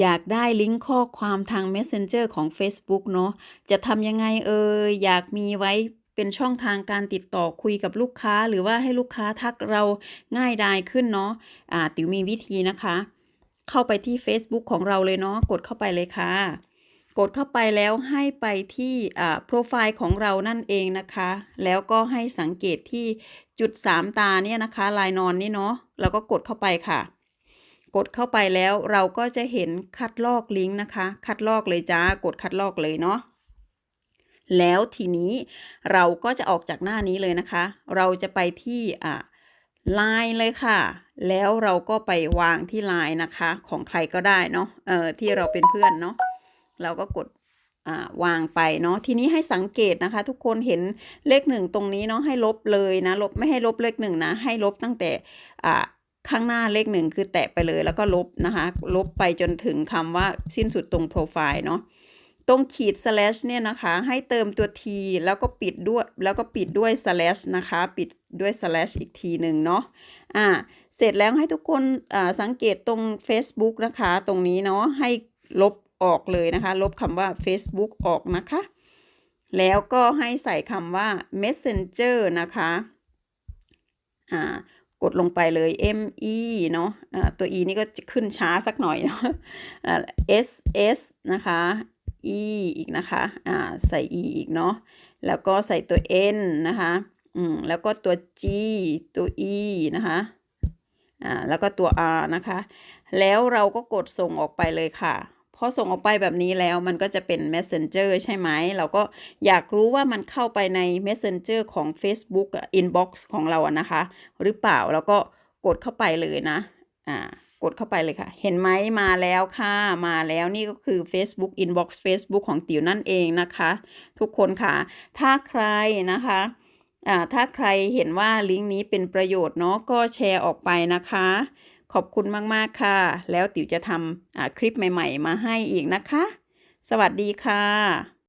อยากได้ลิงก์ข้อความทาง Messenger ของ Facebook เนาะจะทำยังไงเอ่ยอยากมีไว้เป็นช่องทางการติดต่อคุยกับลูกค้า หรือว่าให้ลูกค้าทักเราง่ายดายขึ้นเนาะอ่าติ๋วมีวิธีนะคะ เข้าไปที่เฟซบุ๊กของเราเลยเนาะกดเข้าไปเลยค่ะ กดเข้าไปแล้วให้ไปที่อ่าโพรไฟล์ของเรานั่นเองนะคะ แล้วก็ให้สังเกตที่จุด 3 ตาเนี่ยนะคะ ลายนอนนี่เนาะแล้วก็กดเข้าไปค่ะ กดเข้าไปแล้วเราก็จะเห็นคัดลอกลิงก์นะคะ คัดลอกเลยจ้ากดคัดลอกเลยเนาะแล้วทีนี้เราก็จะออกจากหน้านี้เลยนะคะ เราจะไปที่อ่า LINE เลยค่ะ แล้วเราก็ไปวางที่ LINE นะคะ ของใครก็ได้เนาะเอ่อที่เราเป็นเพื่อนเนาะเราก็กดวางไปเนาะทีนี้ให้สังเกตนะคะ ทุกคนเห็นเลข1ตรงนี้เนาะให้ลบเลยนะลบไม่ให้ลบเลข1นะให้ลบตั้งแต่อ่า ข้างหน้าเลข1คือแตะไปเลยแล้วก็ลบนะคะ ลบไปจนถึงคำว่าสิ้นสุดตรงโพรไฟล์เนาะตรงขีด slash เนี่ยนะคะ ให้เติมตัว t แล้วก็ปิดด้วยแล้วก็ปิดด้วย slash นะคะ ปิดด้วย slash อีกทีหนึ่งเนาะอ่าเสร็จแล้วให้ทุกคนสังเกตตรงเฟซบุ๊กนะคะ ตรงนี้เนาะให้ลบออกเลยนะคะ ลบคำว่าเฟซบุ๊กออกนะคะ แล้วก็ให้ใส่คำว่า messenger นะคะอ่า กดลงไปเลย me เนาะอ่าตัว e นี่ก็จะขึ้นช้าสักหน่อยเนาะอ่า ss นะคะ e อีกนะคะอ่าใส่ e อีกเนาะ แล้วก็ใส่ตัว n นะคะ อืม แล้วก็ตัว g ตัว e นะคะอ่าแล้วก็ตัว r นะคะ แล้วเราก็กดส่งออกไปเลยค่ะ อส่งออกไปแบบนี้แล้วมันก็จะเป็น Messenger ใช่ไหม เราก็อยากรู้ว่ามันเข้าไปใน Messenger ของเฟซบุ๊กอะ inbox ของเราอะนะคะ หรือเปล่าแล้วก็กดเข้าไปเลยนะ อ่ากดเข้าไปเลยค่ะ เห็นไหมมาแล้วค่ะมาแล้วนี่ก็คือ Facebook inbox เฟซบุ๊กของติ๋วนั่นเองนะคะ ทุกคนค่ะ ถ้าใครนะคะอ่าถ้าใครเห็นว่าลิงก์นี้เป็นประโยชน์เนาะก็แชร์ออกไปนะคะ ขอบคุณมาก ๆ ค่ะ แล้วติ๋วจะทำคลิปใหม่ ๆ มาให้อีกนะคะ สวัสดีค่ะ